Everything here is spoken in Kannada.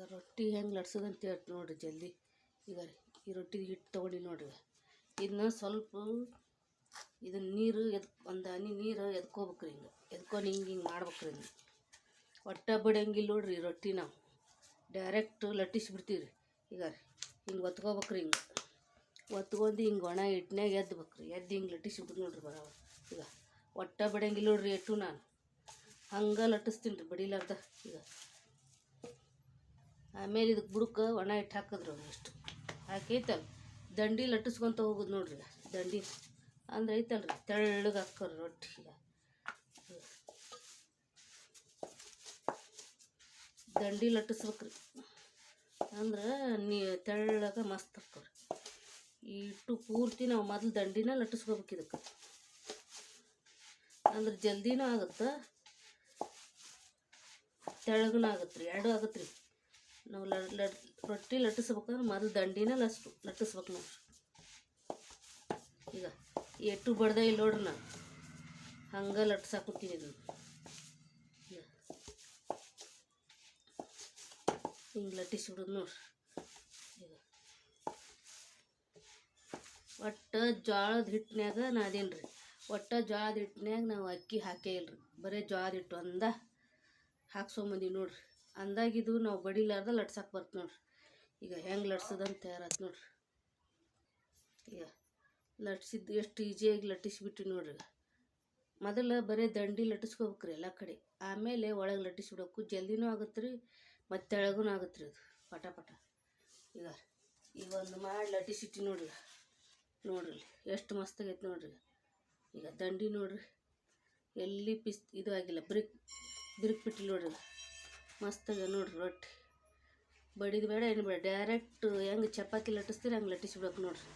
ಈಗ ರೊಟ್ಟಿ ಹೆಂಗೆ ಲಟ್ಸೋದಂತ ಹೇಳ್ತೀನಿ ನೋಡಿರಿ ಜಲ್ದಿ. ಈಗ ರೀ, ಈ ರೊಟ್ಟಿ ಹಿಟ್ಟು ತೊಗೊಂಡು ನೋಡಿರಿ. ಇದನ್ನ ಸ್ವಲ್ಪ ಇದನ್ನ ನೀರು ಎದ್, ಒಂದು ಹನಿ ನೀರು ಎದ್ಕೋಬೇಕ್ರಿ ಹಿಂಗೆ. ಎದ್ಕೊಂಡು ಹಿಂಗೆ ಹಿಂಗೆ ಮಾಡ್ಬೇಕ್ರಿ ಇದನ್ನ ಒಟ್ಟ ಬಿಡಂಗಿಲ್ಲ ನೋಡ್ರಿ ರೊಟ್ಟಿ ನಾವು. ಡೈರೆಕ್ಟ್ ಲಟ್ಟಿಸ್ಬಿಡ್ತೀವಿ ರೀ ಈಗ ಹಿಂಗೆ ಒತ್ಕೋಬೇಕು ರೀ ಹಿಂಗೆ. ಒತ್ಕೊಂಡು ಹಿಂಗೆ ಒಣ ಹಿಟ್ಟಿನಾಗ ಎದ್ಬೇಕು ರೀ ಎದ್ದು ಹಿಂಗೆ ಲಟ್ಟಿಸ್ಬಿಟ್ಟು ನೋಡಿರಿ ಬರೋ ಈಗ ಒಟ್ಟ ಬಿಡಂಗಿಲ್ಲ ನೋಡಿರಿ ಎಟ್ಟು ನಾನು. ಹಂಗೆ ಲಟ್ಟಿಸ್ತೀನಿ ರೀ, ಬಡಿಲಾರ್ದ. ಈಗ ಆಮೇಲೆ ಇದಕ್ಕೆ ಬುಡಕ್ಕೆ ಒಣ ಹಿಟ್ಟು ಹಾಕಿದ್ರು ಇಷ್ಟು ಹಾಕೈತಲ್ಲ ದಂಡಿ ಲಟ್ಟಿಸ್ಕೊಂತ ಹೋಗೋದು ನೋಡ್ರಿ. ದಂಡಿ. ಅಂದ್ರೆ ಐತಲ್ರಿ, ತೆಳ್ಳಗೆ ಹಾಕೋರಿ ರೊಟ್ಟಿ ದಂಡಿ ಲಟ್ಟಿಸ್ಬೇಕ್ರಿ. ಅಂದ್ರೆ ನೀ ತೆಳ್ಳಗೆ ಮಸ್ತ್ ಹಾಕೋರಿ. ಇಟ್ಟು ಪೂರ್ತಿ ನಾವು ಮೊದಲು ದಂಡಿನ ಲಟ್ಟಿಸ್ಕೋಬೇಕು ಇದಕ್ಕೆ. ಅಂದ್ರೆ ಜಲ್ದಿನೂ ಆಗುತ್ತೆ, ತೆಳ್ಳಗನ ಆಗುತ್ತೆ ರೀ ಎರಡೂ ಆಗುತ್ತೆ ರೀ ನಾವು ಲಡ್ ರೊಟ್ಟಿ ಲಟ್ಟಿಸ್ಬೇಕಂದ್ರೆ ಮೊದಲು ದಂಡಿನ ಲಸ್ಟು, ಲಟ್ಟಿಸ್ಬೇಕು ನಾವು. ಈಗ ಎಟ್ಟು ಬಡ್ದ ಇಲ್ಲ ನೋಡ್ರಿ ನಾನು ಹಂಗೆ ಲಟ್ಸಾಕತ್ತೀನಿ ಇದನ್ನು ಹಿಂಗೆ ಲಟ್ಟಿಸ್ಬಿಡೋದು ನೋಡ್ರಿ. ಈಗ ಒಟ್ಟು ಜೋಳದ ನಾ ಅದೇನು ರೀ ಒಟ್ಟು ಜೋಳದ ಹಿಟ್ಟಿನಾಗ ನಾವು ಅಕ್ಕಿ ಹಾಕೇ ಇಲ್ರಿ. ಬರೀ ಜೋಳದ ಹಿಟ್ಟು ಒಂದ ಹಾಕ್ಸೊಂಬಂದೀವಿ ನೋಡ್ರಿ. ಅಂದಾಗಿದು ನಾವು ಬಡಿಲಾರ್ದ ಲಟ್ಸಕ್ಕೆ ಬರ್ತ ನೋಡ್ರಿ. ಈಗ ಹೆಂಗೆ ಲಟ್ಸೋದಂತ ತಯಾರಾತು ನೋಡ್ರಿ. ಈಗ ಲಟ್ಸಿದ್ದು ಎಷ್ಟು ಈಜಿಯಾಗಿ ಲಟ್ಟಿಸ್ಬಿಟ್ಟು ನೋಡ್ರಿ. ಮೊದಲು ಬರೀ ದಂಡಿ ಲಟ್ಟಿಸ್ಕೋಬೇಕ್ರಿ ಎಲ್ಲ ಕಡೆ. ಆಮೇಲೆ ಒಳಗೆ ಲಟ್ಟಿಸ್ಬಿಡೋಕು ಜಲ್ದಿನೂ ಆಗುತ್ತೆ ರೀ ಮತ್ತೆ ಒಳಗೂ ಆಗುತ್ತೆ ರೀ ಅದು ಪಟ ಪಟ. ಈಗ ಈಗ ಒಂದು ಮಾಡಿ ಲಟ್ಟಿಸಿಟ್ಟು ನೋಡ್ರಿ. ನೋಡ್ರಿ ಎಷ್ಟು ಮಸ್ತಾಗೈತೆ ನೋಡ್ರಿ. ಈಗ ದಂಡಿ ನೋಡ್ರಿ. ಎಲ್ಲಿ ಪಿಸ್ ಇದು ಆಗಿಲ್ಲ, ಬ್ರಿಕ್, ಬಿರುಕು ಬಿಟ್ಟಿಲ್ಲ ನೋಡ್ರಿ. ಮಸ್ತಾಗ ನೋಡ್ರಿ ರೊಟ್ಟಿ. ಬಡಿದು ಬೇಡ ಏನು ಬೇಡ ಡೈರೆಕ್ಟ್ ಹೆಂಗೆ ಚಪಾತಿ ಲಟ್ಟಿಸ್ತೀರಿ ಹಂಗೆ ಲಟ್ಟಿಸ್ಬೇಕು ನೋಡ್ರಿ.